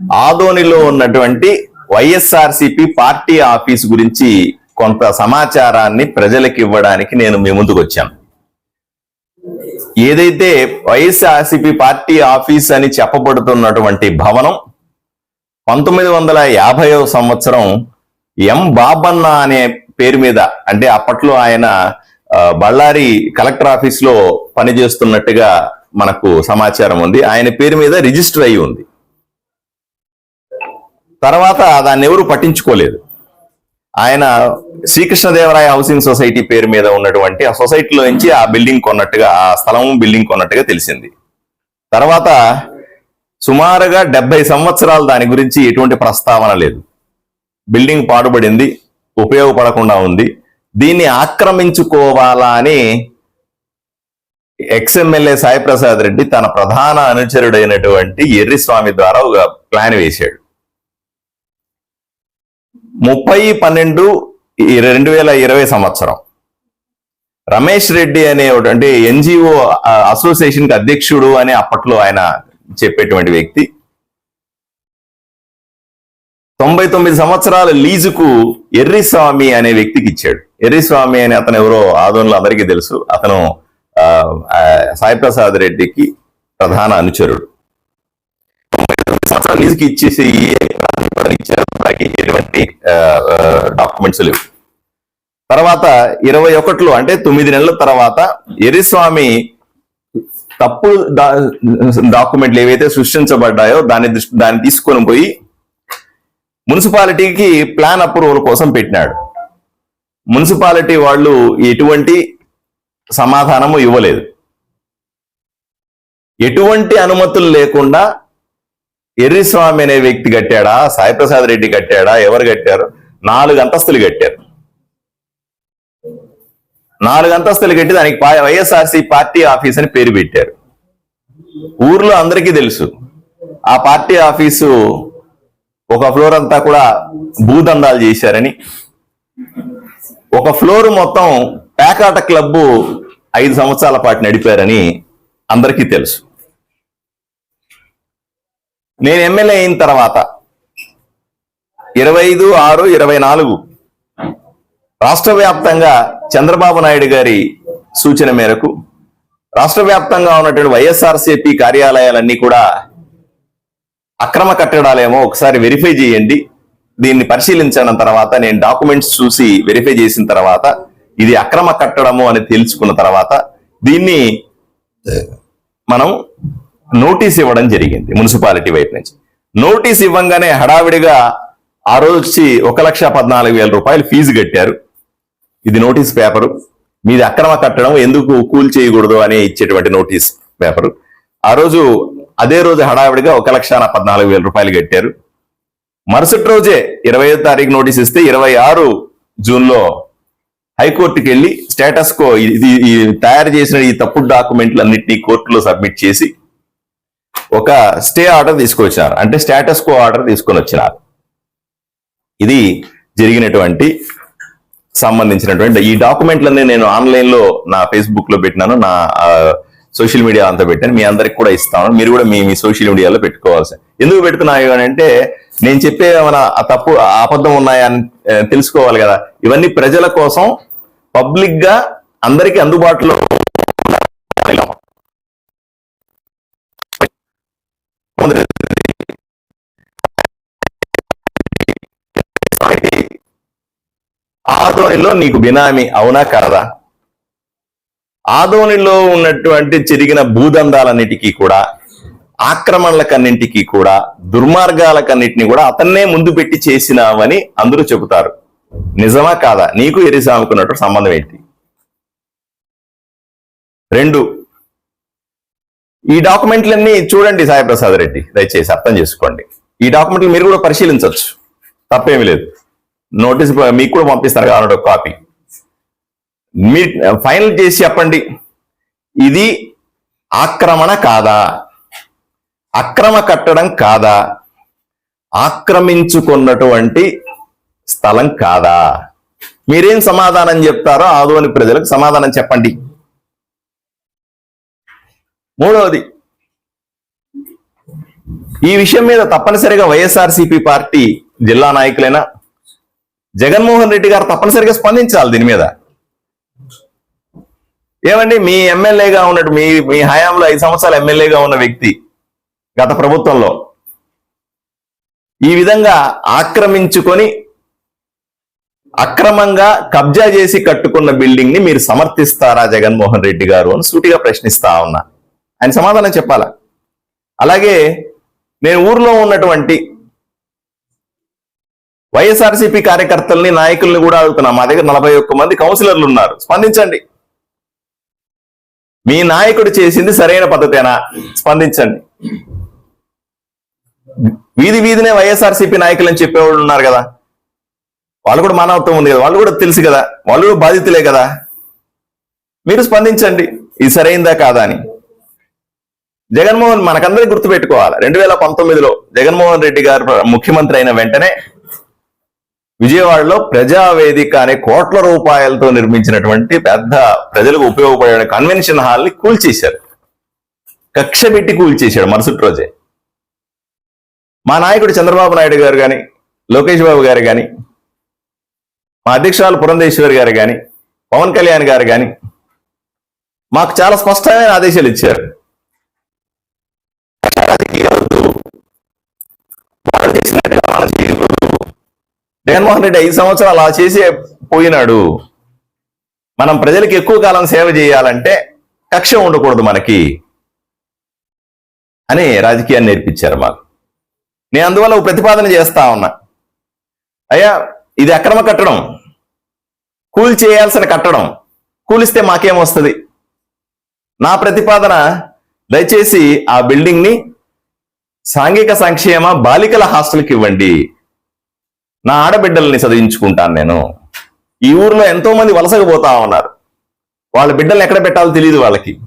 ఆదోనిలో ఉన్నటువంటి YSRCP party office గురించి కొంత సమాచారాన్ని ప్రజలకు ఇవ్వడానికి నేను మీ ముందుకు వచ్చాను. ఏదైతే వైఎస్ఆర్సిపి పార్టీ ఆఫీస్ అని చెప్పబడుతున్నటువంటి భవనం పంతొమ్మిది వందల యాభైవ సంవత్సరం ఎం బాబన్న అనే పేరు మీద అంటే అప్పట్లో ఆయన బళ్ళారి కలెక్టర్ ఆఫీస్లో పనిచేస్తున్నట్టుగా మనకు సమాచారం ఉంది. ఆయన పేరు మీద రిజిస్టర్ అయి ఉంది. తర్వాత దాన్ని ఎవరు పట్టించుకోలేదు. ఆయన శ్రీకృష్ణదేవరాయ హౌసింగ్ సొసైటీ పేరు మీద ఉన్నటువంటి ఆ సొసైటీలో నుంచి ఆ బిల్డింగ్ కొన్నట్టుగా ఆ స్థలం బిల్డింగ్ కొన్నట్టుగా తెలిసింది. తర్వాత సుమారుగా డెబ్బై సంవత్సరాలు దాని గురించి ఎటువంటి ప్రస్తావన లేదు. బిల్డింగ్ పాడుబడింది ఉపయోగపడకుండా ఉంది. దీన్ని ఆక్రమించుకోవాలా అని ఎక్స్ఎమ్మెల్యే సాయిప్రసాద్ రెడ్డి తన ప్రధాన అనుచరుడైనటువంటి ఎర్రిస్వామి ద్వారా ఒక ప్లాన్ వేశాడు. ముప్పై పన్నెండు రెండు వేల ఇరవై సంవత్సరం. రమేష్ రెడ్డి అనేటువంటి ఎన్జిఓ అసోసియేషన్కి అధ్యక్షుడు అని అప్పట్లో ఆయన చెప్పేటువంటి వ్యక్తి. తొంభై తొమ్మిది సంవత్సరాల లీజుకు ఎర్రిస్వామి అనే వ్యక్తికి ఇచ్చాడు. ఎర్రిస్వామి అని అతను ఎవరో ఆదోన్లో అందరికీ తెలుసు. అతను సాయిప్రసాద్ రెడ్డికి ప్రధాన అనుచరుడు. తొంభై తొమ్మిది సంవత్సరాల లీజుకి ఇచ్చేసి ఇచ్చారు. ఎలాంటి డాక్యుమెంట్స్ లేవు. తర్వాత ఇరవై ఒకటిలో అంటే తొమ్మిది నెలల తర్వాత ఎరిస్వామి తప్పు డాక్యుమెంట్లు ఏవైతే సృష్టించబడ్డాయో దాన్ని దాన్ని తీసుకొని పోయి మున్సిపాలిటీకి ప్లాన్ అప్రూవల్ కోసం పెట్టినాడు. మున్సిపాలిటీ వాళ్ళు ఎటువంటి సమాధానము ఇవ్వలేదు. ఎటువంటి అనుమతులు లేకుండా ఎర్రిస్వామి అనే వ్యక్తి కట్టాడా? సాయిప్రసాద్ రెడ్డి కట్టాడా? ఎవరు కట్టారు? నాలుగు అంతస్తులు కట్టారు. నాలుగు అంతస్తులు కట్టి దానికి వైఎస్ఆర్సీ పార్టీ ఆఫీస్ అని పేరు పెట్టారు. ఊర్లో అందరికీ తెలుసు. ఆ పార్టీ ఆఫీసు ఒక ఫ్లోర్ అంతా కూడా భూదందాలు చేశారని. ఒక ఫ్లోర్ మొత్తం పేకాట క్లబ్ ఐదు సంవత్సరాల పాటు నడిపారని అందరికీ తెలుసు. నేను ఎమ్మెల్యే అయిన తర్వాత ఇరవై ఐదు ఆరు ఇరవై నాలుగు రాష్ట్ర వ్యాప్తంగా చంద్రబాబు నాయుడు గారి సూచన మేరకు రాష్ట్ర వ్యాప్తంగా ఉన్నటువంటి వైఎస్ఆర్సీపీ కార్యాలయాలన్నీ కూడా అక్రమ కట్టడాలేమో ఒకసారి వెరిఫై చేయండి. దీన్ని పరిశీలించిన తర్వాత నేను డాక్యుమెంట్స్ చూసి వెరిఫై చేసిన తర్వాత ఇది అక్రమ కట్టడము అని తెలుసుకున్న తర్వాత దీన్ని మనం నోటీస్ ఇవ్వడం జరిగింది మున్సిపాలిటీ వైపు నుంచి. నోటీస్ ఇవ్వంగానే హడావిడిగా ఆ రోజు వచ్చి ఒక లక్ష పద్నాలుగు వేల రూపాయలు ఫీజు కట్టారు. ఇది నోటీస్ పేపరు. మీది అక్రమ కట్టడం ఎందుకు కూల్ చేయకూడదు అని ఇచ్చేటువంటి నోటీస్ పేపరు. ఆ రోజు అదే రోజు హడావిడిగా ఒక లక్ష పద్నాలుగు వేల రూపాయలు కట్టారు. మరుసటి రోజే ఇరవై తారీఖు నోటీస్ ఇస్తే ఇరవై ఆరు జూన్లో హైకోర్టుకి వెళ్ళి స్టేటస్ కో ఇది ఈ తయారు చేసిన ఈ తప్పుడు డాక్యుమెంట్లు అన్నింటినీ కోర్టులో సబ్మిట్ చేసి ఒక స్టే ఆర్డర్ తీసుకొచ్చినారు. అంటే స్టేటస్ కో ఆర్డర్ తీసుకొని వచ్చినారు. ఇది జరిగినటువంటి సంబంధించినటువంటి ఈ డాక్యుమెంట్లన్నీ నేను ఆన్లైన్లో నా ఫేస్బుక్లో పెట్టినాను నా సోషల్ మీడియా అంతా పెట్టాను. మీ అందరికి కూడా ఇస్తాను. మీరు కూడా మీ మీ సోషల్ మీడియాలో పెట్టుకోవాల్సి. ఎందుకు పెడుతున్నాయో అని అంటే నేను చెప్పే ఏమైనా ఆ తప్పు అబద్ధం ఉన్నాయా అని తెలుసుకోవాలి కదా. ఇవన్నీ ప్రజల కోసం పబ్లిక్గా అందరికీ అందుబాటులో ఆదోనిలో నీకు బినామీ అవునా కాదా? ఆదోనిలో ఉన్నటువంటి చెరిగిన భూదందాలన్నిటికీ కూడా ఆక్రమణలకన్నింటికీ కూడా దుర్మార్గాలకన్నింటినీ కూడా అతన్నే ముందు పెట్టి చేసినామని అందరూ చెబుతారు. నిజమా కాదా? నీకు ఎరిసాముకున్నట్టు సంబంధం ఏంటి? రెండు ఈ డాక్యుమెంట్లన్నీ చూడండి సాయిప్రసాద్ రెడ్డి దయచేసి అర్థం చేసుకోండి. ఈ డాక్యుమెంట్లు మీరు కూడా పరిశీలించవచ్చు. తప్పేమీ లేదు. నోటీస్ మీకు కూడా పంపిస్తారు కావాలంటే ఒక కాపీ. మీ ఫైనల్ చేసి చెప్పండి. ఇది ఆక్రమణ కాదా? అక్రమ కట్టడం కాదా? ఆక్రమించుకున్నటువంటి స్థలం కాదా? మీరేం సమాధానం చెప్తారో ఆదోని ప్రజలకు సమాధానం చెప్పండి. మూడవది ఈ విషయం మీద తప్పనిసరిగా వైఎస్ఆర్సీపీ పార్టీ జిల్లా నాయకులైనా జగన్మోహన్ రెడ్డి గారు తప్పనిసరిగా స్పందించాలి దీని మీద. ఏమండి మీ ఎమ్మెల్యేగా ఉన్నట్టు మీ మీ హయాంలో ఐదు సంవత్సరాలు ఎమ్మెల్యేగా ఉన్న వ్యక్తి గత ప్రభుత్వంలో ఈ విధంగా ఆక్రమించుకొని అక్రమంగా కబ్జా చేసి కట్టుకున్న బిల్డింగ్ని మీరు సమర్థిస్తారా జగన్మోహన్ రెడ్డి గారు అని సూటిగా ప్రశ్నిస్తా ఉన్నా. ఆయన సమాధానం చెప్పాలా? అలాగే నేను ఊర్లో ఉన్నటువంటి వైఎస్ఆర్సీపీ కార్యకర్తల్ని నాయకుల్ని కూడా అడుగుతున్నా. మా దగ్గర నలభై ఒక్క మంది కౌన్సిలర్లు ఉన్నారు. స్పందించండి. మీ నాయకుడు చేసింది సరైన పద్ధతేనా? స్పందించండి. వీధి వీధినే వైఎస్ఆర్సీపీ అని చెప్పేవాళ్ళు ఉన్నారు కదా. వాళ్ళు కూడా మానవత్వం ఉంది కదా. వాళ్ళు కూడా తెలుసు కదా. వాళ్ళు కూడా బాధితులే కదా. మీరు స్పందించండి. ఇది సరైందా కాదా అని. జగన్మోహన్ మనకందరికి గుర్తుపెట్టుకోవాలి. రెండు వేల పంతొమ్మిదిలో జగన్మోహన్ రెడ్డి గారు ముఖ్యమంత్రి అయిన వెంటనే విజయవాడలో ప్రజావేదిక అనే కోట్ల రూపాయలతో నిర్మించినటువంటి పెద్ద ప్రజలకు ఉపయోగపడే కన్వెన్షన్ హాల్ని కూల్చేశారు. కక్ష పెట్టి కూల్చేశాడు మరుసటి రోజే. మా నాయకుడు చంద్రబాబు నాయుడు గారు కానీ లోకేష్ బాబు గారు కానీ మా అధ్యక్షురాలు పురంధేశ్వరి గారు కానీ పవన్ కళ్యాణ్ గారు కానీ మాకు చాలా స్పష్టమైన ఆదేశాలు ఇచ్చారు. వాళ్ళు జగన్మోహన్ రెడ్డి ఐదు సంవత్సరాలు అలా చేసి పోయినాడు. మనం ప్రజలకు ఎక్కువ కాలం సేవ చేయాలంటే కక్ష ఉండకూడదు మనకి అని రాజకీయాన్ని నేర్పించారు మాకు. నేను అందువల్ల ప్రతిపాదన చేస్తా ఉన్నా. అయ్యా ఇది అక్రమ కట్టడం. కూల్ చేయాల్సిన కట్టడం. కూలిస్తే మాకేమొస్తుంది నా ప్రతిపాదన దయచేసి ఆ బిల్డింగ్ని సాంఘిక సంక్షేమ బాలికల హాస్టల్కి ఇవ్వండి. నా ఆడబిడ్డల్ని చదివించుకుంటాను నేను. ఈ ఊర్లో ఎంతో మంది వలసకు పోతా ఉన్నారు. వాళ్ళ బిడ్డల్ని ఎక్కడ పెట్టాలో తెలియదు వాళ్ళకి.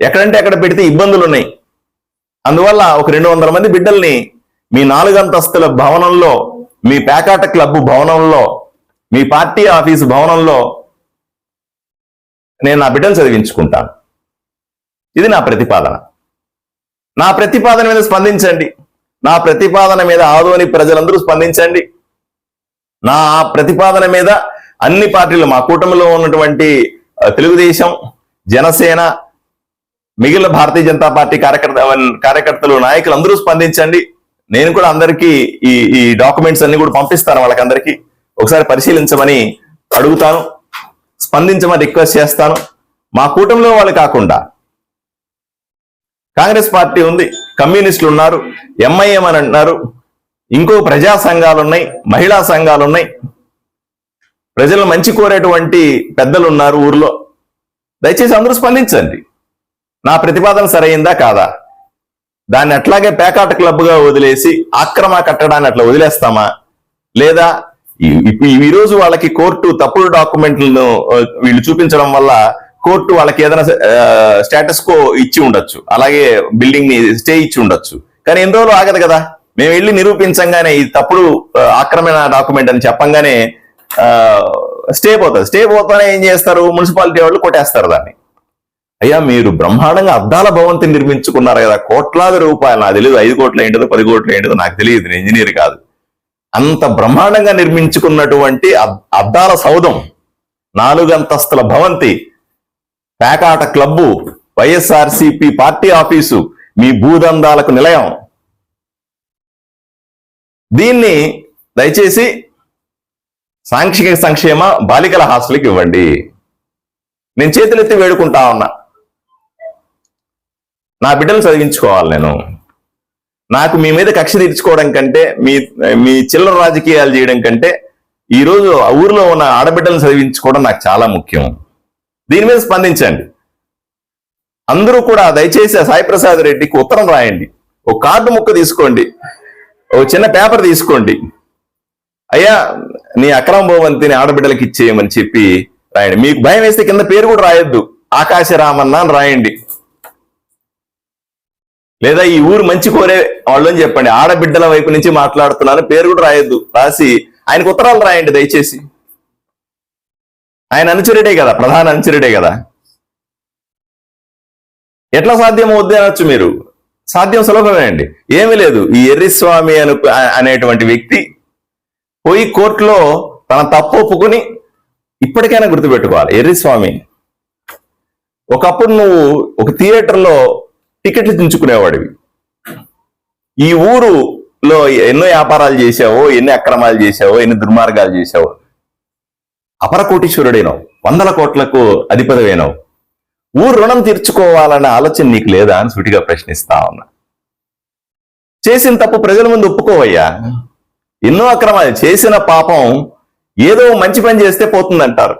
ఎక్కడంటే ఎక్కడ పెడితే ఇబ్బందులు ఉన్నాయి. అందువల్ల ఒక రెండు వందల మంది బిడ్డల్ని మీ నాలుగు అంతస్తుల భవనంలో మీ పేకాట క్లబ్ భవనంలో మీ పార్టీ ఆఫీసు భవనంలో నేను నా బిడ్డలు చదివించుకుంటాను. ఇది నా ప్రతిపాదన. నా ప్రతిపాదన మీద స్పందించండి. నా ప్రతిపాదన మీద ఆదోని ప్రజలందరూ స్పందించండి. నా ప్రతిపాదన మీద అన్ని పార్టీలు మా కూటమిలో ఉన్నటువంటి తెలుగుదేశం జనసేన మిగిలిన భారతీయ జనతా పార్టీ కార్యకర్త కార్యకర్తలు నాయకులు అందరూ స్పందించండి. నేను కూడా అందరికీ ఈ ఈ డాక్యుమెంట్స్ అన్ని కూడా పంపిస్తాను వాళ్ళకందరికీ. ఒకసారి పరిశీలించమని అడుగుతాను స్పందించమని రిక్వెస్ట్ చేస్తాను. మా కూటమిలో వాళ్ళు కాకుండా కాంగ్రెస్ పార్టీ ఉంది కమ్యూనిస్టులు ఉన్నారు ఎంఐఎం అని అంటున్నారు. ఇంకో ప్రజా సంఘాలు ఉన్నాయి మహిళా సంఘాలు ఉన్నాయి ప్రజలను మంచి కోరేటువంటి పెద్దలు ఉన్నారు ఊర్లో. దయచేసి అందరూ స్పందించండి. నా ప్రతిపాదన సరైందా కాదా? దాన్ని అట్లాగే పేకాట క్లబ్గా వదిలేసి ఆక్రమ కట్టడాన్ని అట్లా వదిలేస్తామా? లేదా ఈ- రోజు వాళ్ళకి కోర్టు తప్పుడు డాక్యుమెంట్లను వీళ్ళు చూపించడం వల్ల కోర్టు వాళ్ళకి ఏదైనా స్టేటస్ కో ఇచ్చి ఉండొచ్చు. అలాగే బిల్డింగ్ని స్టే ఇచ్చి ఉండొచ్చు. కానీ ఎన్ని రోజులు ఆగదు కదా? మేము వెళ్ళి నిరూపించంగానే ఇది తప్పుడు ఆక్రమణ డాక్యుమెంట్ అని చెప్పంగానే స్టే పోతుంది స్టే పోతానే ఏం చేస్తారు? మున్సిపాలిటీ వాళ్ళు కొట్టేస్తారు దాన్ని. అయ్యా మీరు బ్రహ్మాండంగా అద్దాల భవంతి నిర్మించుకున్నారు కదా. కోట్లాది రూపాయలు. నాకు తెలియదు ఐదు కోట్ల ఏంటిదో పది కోట్ల ఏంటిదో నాకు తెలియదు నేను ఇంజనీర్ కాదు. అంత బ్రహ్మాండంగా నిర్మించుకున్నటువంటి అద్దాల సౌధం నాలుగు అంతస్తుల భవంతి పేకాట క్లబ్బు వైఎస్ఆర్సిపి పార్టీ ఆఫీసు మీ భూదందాలకు నిలయం. దీన్ని దయచేసి సాంక్షిక సంక్షేమ బాలికల హాస్టల్కి ఇవ్వండి. నేను చేతులెత్తి వేడుకుంటా ఉన్నా. నా బిడ్డలు చదివించుకోవాలి నేను. నాకు మీ మీద కక్ష తీర్చుకోవడం కంటే మీ మీ చిల్లర రాజకీయాలు చేయడం కంటే ఈ ఆ ఊర్లో ఉన్న ఆడబిడ్డలను చదివించుకోవడం నాకు చాలా ముఖ్యం. దీని మీద స్పందించండి. అందరూ కూడా దయచేసి సాయిప్రసాద్ సాయి ప్రసాద్ రెడ్డికి ఉత్తరం రాయండి. ఒక కార్డు ముక్క తీసుకోండి. ఒక చిన్న పేపర్ తీసుకోండి. అయ్యా నీ అక్రమ భవంతిని ఆడబిడ్డలకి ఇచ్చేయమని చెప్పి రాయండి. మీకు భయం వేస్తే కింద పేరు కూడా రాయొద్దు. ఆకాశరామన్న అని రాయండి. లేదా ఈ ఊరు మంచి కోరే వాళ్ళు అని చెప్పండి. ఆడబిడ్డల వైపు నుంచి మాట్లాడుతున్నాను పేరు కూడా రాయొద్దు. రాసి ఆయనకు ఉత్తరాలు రాయండి దయచేసి. ఆయన అనుచరుడే కదా ప్రధాన అనుచరుడే కదా. ఎట్లా సాధ్యం అవుద్ది అనొచ్చు మీరు? సాధ్యం సులభమే అండి. ఏమీ లేదు. ఈ ఎర్రిస్వామి అను అనేటువంటి వ్యక్తి పోయి కోర్టులో తన తప్పు ఒప్పుకుని ఇప్పటికైనా గుర్తుపెట్టుకోవాలి. ఎర్రిస్వామి ఒకప్పుడు నువ్వు ఒక థియేటర్లో టికెట్లు దించుకునేవాడివి. ఈ ఊరులో ఎన్నో వ్యాపారాలు చేసావో ఎన్ని అక్రమాలు చేసావో ఎన్ని దుర్మార్గాలు చేసావో అపరకోటీశ్వరుడైనావు వందల కోట్లకు అధిపతివైనావు ఊరు రుణం తీర్చుకోవాలనే ఆలోచన నీకు లేదా అని సుటిగా ప్రశ్నిస్తా ఉన్నా. చేసిన తప్పు ప్రజల ముందు ఒప్పుకోవయ్యా. ఎన్నో అక్రమాలు చేసిన పాపం ఏదో మంచి పని చేస్తే పోతుందంటారు.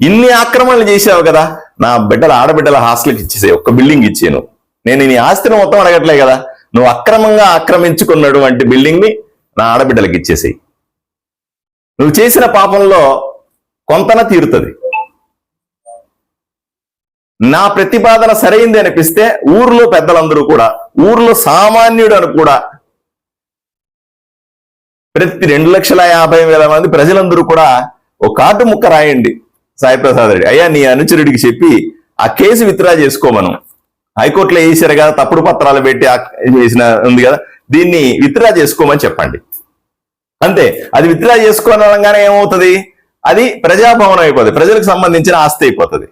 ఇన్ని ఆక్రమణలు చేసావు కదా నా బిడ్డల ఆడబిడ్డల హాస్టల్కి ఇచ్చేసే ఒక్క బిల్డింగ్ ఇచ్చాను. నేను నీ ఆస్తిని మొత్తం అడగట్లే కదా నువ్వు అక్రమంగా ఆక్రమించుకున్నటువంటి బిల్డింగ్ని నా ఆడబిడ్డలకి ఇచ్చేసేయి. నువ్వు చేసిన పాపంలో కొంతన తీరుతుంది. నా ప్రతిపాదన సరైంది అనిపిస్తే ఊర్లో పెద్దలందరూ కూడా ఊర్లో సామాన్యుడు అని కూడా ప్రతి రెండు లక్షల యాభై వేల మంది ప్రజలందరూ కూడా ఒక కార్డు ముక్క రాయండి సాయి ప్రసాద్ రెడ్డి. అయ్యా నీ అనుచరుడికి చెప్పి ఆ కేసు విత్డ్రా చేసుకోమను హైకోర్టులో వేసారు కదా తప్పుడు పత్రాలు పెట్టి చేసిన ఉంది కదా. దీన్ని విత్డ్రా చేసుకోమని చెప్పండి. అంతే. అది విత్డ్రా చేసుకోనగానే ఏమవుతుంది? అది ప్రజాభవనం అయిపోతుంది. ప్రజలకు సంబంధించిన ఆస్తి అయిపోతుంది.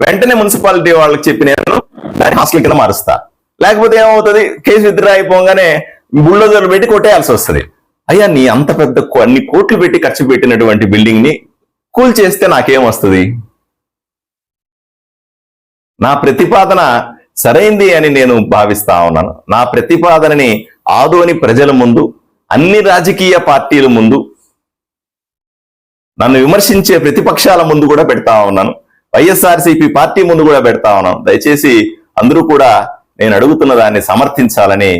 వెంటనే మున్సిపాలిటీ వాళ్ళకి చెప్పి నేను దాన్ని హాస్టల్ కింద మారుస్తా. లేకపోతే ఏమవుతుంది? కేసు విత్డ్రా అయిపోగానే బుల్డోజర్లు పెట్టి కొట్టేయాల్సి వస్తుంది. అయ్యా నీ అంత పెద్ద అన్ని కోట్లు పెట్టి ఖర్చు పెట్టినటువంటి బిల్డింగ్ని కూల్ చేస్తే నాకేమొస్తుంది నా ప్రతిపాదన సరైంది అని నేను భావిస్తా ఉన్నాను. నా ప్రతిపాదనని ఆదోని ప్రజల ముందు అన్ని రాజకీయ పార్టీల ముందు నన్ను విమర్శించే ప్రతిపక్షాల ముందు కూడా పెడతా ఉన్నాను. వైఎస్ఆర్సీపీ పార్టీ ముందు కూడా పెడతా ఉన్నాను. దయచేసి అందరూ కూడా నేను అడుగుతున్న దాన్ని సమర్థించాలని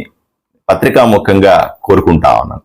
పత్రికాముఖంగా కోరుకుంటా ఉన్నాను.